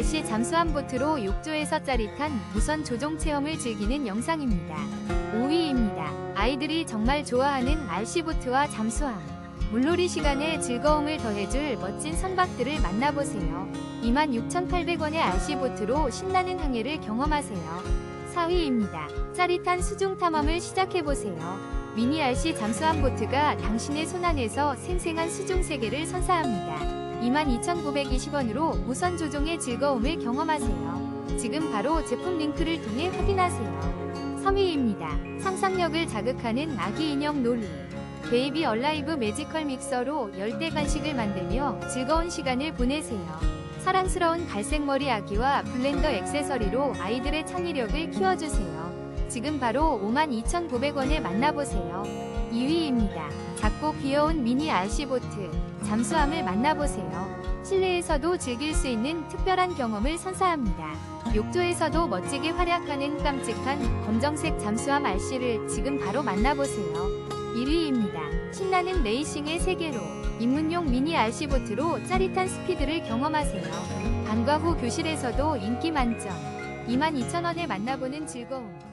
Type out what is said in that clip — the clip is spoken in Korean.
RC 잠수함 보트로 욕조에서 짜릿한 무선 조종 체험을 즐기는 영상입니다. 5위입니다. 아이들이 정말 좋아하는 RC 보트와 잠수함. 물놀이 시간에 즐거움을 더해줄 멋진 선박들을 만나보세요. 26,800원의 RC 보트로 신나는 항해를 경험하세요. 4위입니다. 짜릿한 수중 탐험을 시작해보세요. 미니 RC 잠수함 보트가 당신의 손안에서 생생한 수중 세계를 선사합니다. 22,920원으로 무선 조종의 즐거움을 경험하세요. 지금 바로 제품 링크를 통해 확인하세요. 3위입니다. 상상력을 자극하는 아기 인형 놀이. 베이비 얼라이브 매지컬 믹서로 열대 간식을 만들며 즐거운 시간을 보내세요. 사랑스러운 갈색머리 아기와 블렌더 액세서리로 아이들의 창의력을 키워주세요. 지금 바로 52,900원에 만나보세요. 2위입니다. 작고 귀여운 미니 RC보트, 잠수함을 만나보세요. 실내에서도 즐길 수 있는 특별한 경험을 선사합니다. 욕조에서도 멋지게 활약하는 깜찍한 검정색 잠수함 RC를 지금 바로 만나보세요. 1위입니다. 신나는 레이싱의 세계로 입문용 미니 RC보트로 짜릿한 스피드를 경험하세요. 방과 후 교실에서도 인기 만점. 22,000원에 만나보는 즐거움.